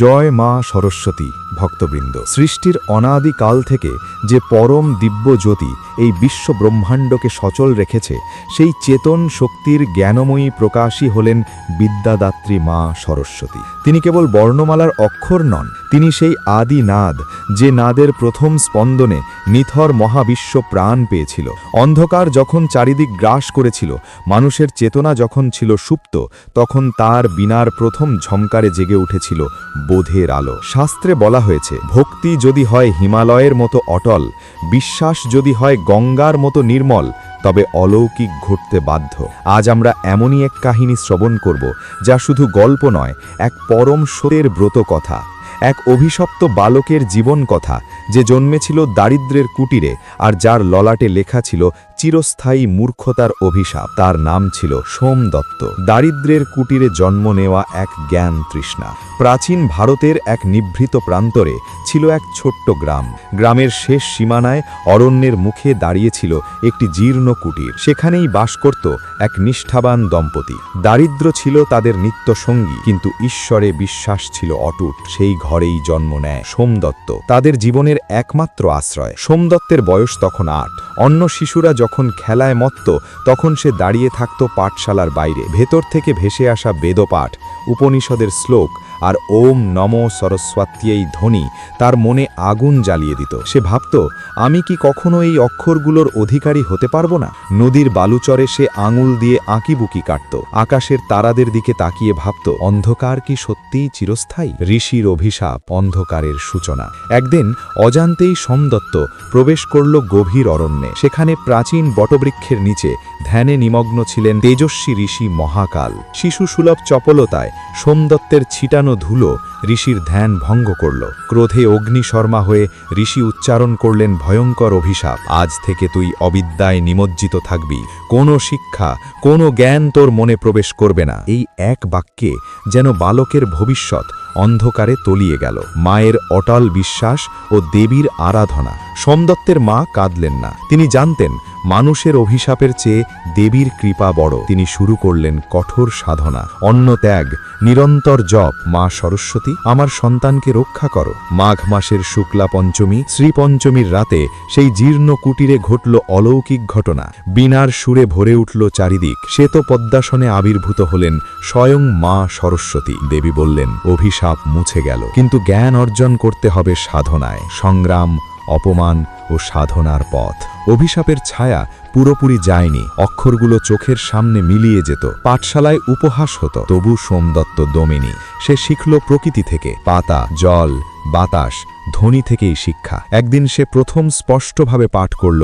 জয় মা সরস্বতী, ভক্তবৃন্দ। সৃষ্টির অনাদি কাল থেকে যে পরম দিব্য জ্যোতি এই বিশ্ব ব্রহ্মাণ্ডকে সচল রেখেছে, সেই চেতন শক্তির জ্ঞানময়ী প্রকাশই হলেন বিদ্যাদাত্রী মা সরস্বতী। তিনি কেবল বর্ণমালার অক্ষর নন, তিনি সেই আদি নাদ, যে নাদের প্রথম স্পন্দনে নিথর মহাবিশ্ব প্রাণ পেয়েছিল। অন্ধকার যখন চারিদিক গ্রাস করেছিল, মানুষের চেতনা যখন ছিল সুপ্ত, তখন তার বিনার প্রথম ঝমকারে জেগে উঠেছিল বোধের আলো। শাস্ত্রে বলা হয়েছে, ভক্তি যদি হয় হিমালয়ের মতো অটল, বিশ্বাস যদি হয় গঙ্গার মতো নির্মল, তবে অলৌকিক ঘটতে বাধ্য। আজ আমরা এমনই এক কাহিনী শ্রবণ করব, যা শুধু গল্প নয়, এক পরম সোরের ব্রত কথা এক অভিশপ্ত বালকের জীবন কথা যে জন্মেছিল দারিদ্রের কুটিরে আর যার ললাটে লেখা ছিল চিরস্থায়ী মূর্খতার অভিশাপ, তার নাম ছিল সোম দত্ত। দারিদ্রের কুটিরে জন্ম নেওয়া এক জ্ঞান তৃষ্ণা। প্রাচীন ভারতের এক নিভৃত প্রান্তরে ছিল এক ছোট্ট গ্রাম। গ্রামের শেষ সীমানায় অরণ্যের মুখে দাঁড়িয়েছিল একটি জীর্ণ কুটির। সেখানেই বাস করত এক নিষ্ঠাবান দম্পতি। দারিদ্র ছিল তাদের নিত্য সঙ্গী কিন্তু ঈশ্বরে বিশ্বাস ছিল অটুট। সেই ঘরেই জন্ম নেয় সোমদত্ত। তাদের জীবনের একমাত্র আশ্রয়। সোমদত্তের বয়স তখন আট। অন্য শিশুরা যখন খেলায় মত্ত, তখন সে দাঁড়িয়ে থাকত পাঠশালার বাইরে। ভেতর থেকে ভেসে আসা বেদপাঠ, উপনিষদের শ্লোক আর ওম নম সরস্বত্যেই ধ্বনি তার মনে আগুন জ্বালিয়ে দিত। সে ভাবত, আমি কি কখনো এই অক্ষরগুলোর অধিকারী হতে পারব না? নদীর বালুচরে সে আঙুল দিয়ে আঁকিবুকি কাটত। আকাশের তারাদের দিকে তাকিয়ে ভাবত, অন্ধকার কি সত্যিই চিরস্থায়ী? ঋষির অভিশাপ, অন্ধকারের সূচনা। একদিন অজান্তেই সোমদত্ত প্রবেশ করল গভীর অরণ্যে। সেখানে প্রাচীন বটবৃক্ষের নিচে ধ্যানে নিমগ্ন ছিলেন তেজস্বী ঋষি মহাকাল। শিশু সুলভ চপলতায় সোমদত্তের ছিটানো ধুলো ঋষির ধ্যান ভঙ্গ করল। ক্রোধে অগ্নিশর্মা হয়ে ঋষি উচ্চারণ করলেন, ভয়ঙ্কর অভিশাপ, আজ থেকে তুই অবিদ্যায় নিমজ্জিত থাকবি। কোনো শিক্ষা, কোনো জ্ঞান তোর মনে প্রবেশ করবে না। এই এক বাক্যে যেন বালকের ভবিষ্যৎ অন্ধকারে তলিয়ে গেল। মায়ের অটল বিশ্বাস ও দেবীর আরাধনা। সোমদত্তের মা কাঁদলেন না। তিনি জানতেন, মানুষের অভিশাপের চেয়ে দেবীর কৃপা বড়। তিনি শুরু করলেন কঠোর সাধনা। অন্ন ত্যাগ, নিরন্তর জপ। মা সরস্বতী, আমার সন্তানকে রক্ষা করো। মাঘ মাসের শুক্লা পঞ্চমী শ্রীপঞ্চমীর রাতে সেই জীর্ণ কুটিরে ঘটল অলৌকিক ঘটনা। বিনার সুরে ভরে উঠল চারিদিক। শ্বেত পদ্মাসনে আবির্ভূত হলেন, স্বয়ং মা সরস্বতী। দেবী বললেন, অভিশাপ মুছে গেল। কিন্তু জ্ঞান অর্জন করতে হবে সাধনায়। সংগ্রাম অপমান ও সাধনার পথ। অভিশাপের ছায়া পুরোপুরি যায়নি, অক্ষরগুলো চোখের সামনে মিলিয়ে যেত, পাঠশালায় উপহাস হতো, তবু সোমদত্ত দমেনি, সে শিখল প্রকৃতি থেকে, পাতা, জল, বাতাস, ধ্বনি থেকেই শিক্ষা। একদিন সে প্রথম স্পষ্টভাবে পাঠ করল,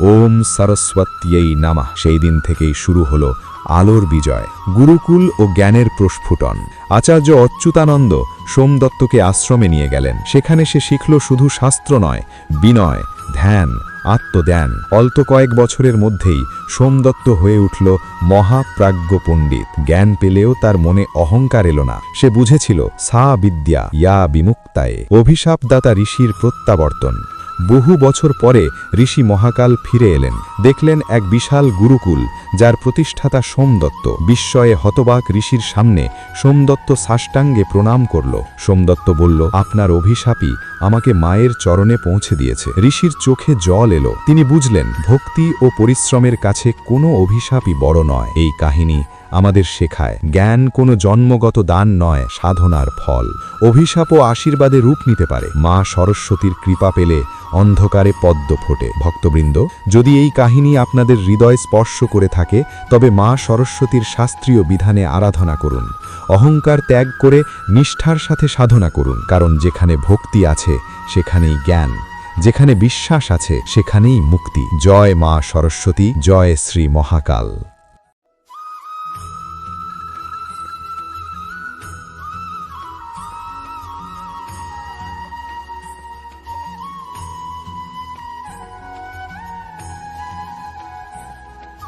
ওম সরস্বত্যেই নামা। সেই দিন থেকেই শুরু হলো আলোর বিজয়, গুরুকুল ও জ্ঞানের প্রস্ফুটন। আচার্য অচ্যুতানন্দ সোমদত্তকে আশ্রমে নিয়ে গেলেন। সেখানে সে শিখল শুধু শাস্ত্র নয়, বিনয়, ধ্যান আত্মধ্যান অল্প কয়েক বছরের মধ্যেই সোমদত্ত হয়ে উঠল মহাপ্রাজ্ঞ পণ্ডিত। জ্ঞান পেলেও তার মনে অহংকার এলো না। সে বুঝেছিল, সা বিদ্যা ইয়া বিমুক্তায়ে। অভিশাপদাতা ঋষির প্রত্যাবর্তন। বহু বছর পরে ঋষি মহাকাল ফিরে এলেন। দেখলেন এক বিশাল গুরুকুল, যার প্রতিষ্ঠাতা সোমদত্ত। বিস্ময়ে হতবাক ঋষির সামনে সোমদত্ত সাষ্টাঙ্গে প্রণাম করল। সোমদত্ত বলল, আপনার অভিশাপই আমাকে মায়ের চরণে পৌঁছে দিয়েছে ঋষির চোখে জল এলো। তিনি বুঝলেন, ভক্তি ও পরিশ্রমের কাছে কোনো অভিশাপই বড় নয়। এই কাহিনী আমাদের শেখায়। জ্ঞান কোনো জন্মগত দান নয়, সাধনার ফল। অভিশাপ ও আশীর্বাদে রূপ নিতে পারে। মা সরস্বতীর কৃপা পেলে অন্ধকারে পদ্ম ফোটে। ভক্তবৃন্দ, যদি এই কাহিনী আপনাদের হৃদয় স্পর্শ করে থাকে, তবে মা সরস্বতীর শাস্ত্রীয় বিধানে আরাধনা করুন। অহংকার ত্যাগ করে নিষ্ঠার সাথে সাধনা করুন, কারণ যেখানে ভক্তি আছে, সেখানেই জ্ঞান। যেখানে বিশ্বাস আছে, সেখানেই মুক্তি। জয় মা সরস্বতী, জয় শ্রী মহাকাল।